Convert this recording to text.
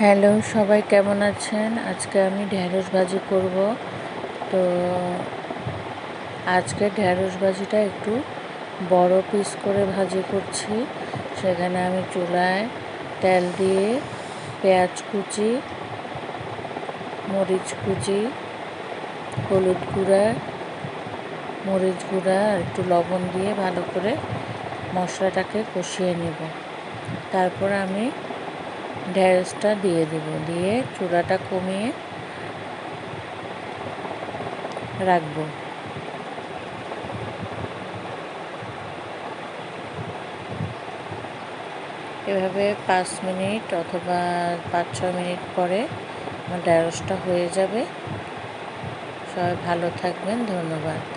Hello, সবাই কেমন আছেন? আজকে আমি ঢ্যাঁড়স ভাজি করব। তো আজকে ঢ্যাঁড়স ভাজিটা একটু বড় পিস করে ভাজি করছি। সেখানে আমি চুলায় তেল দিয়ে পেঁয়াজ কুচি, মরিচ কুচি, হলুদ গুঁড়া, মরিচ গুঁড়া একটু লবণ দিয়ে ভালো করে মশলাটাকে কষিয়ে নেব। তারপর আমি ঢ্যাঁড়সটা দিয়ে দেব। দিয়ে চূড়াটা কমিয়ে রাখব। এভাবে পাঁচ মিনিট অথবা পাঁচ ছ মিনিট পরে আমার ঢ্যাঁড়সটা হয়ে যাবে। সবাই ভালো থাকবেন, ধন্যবাদ।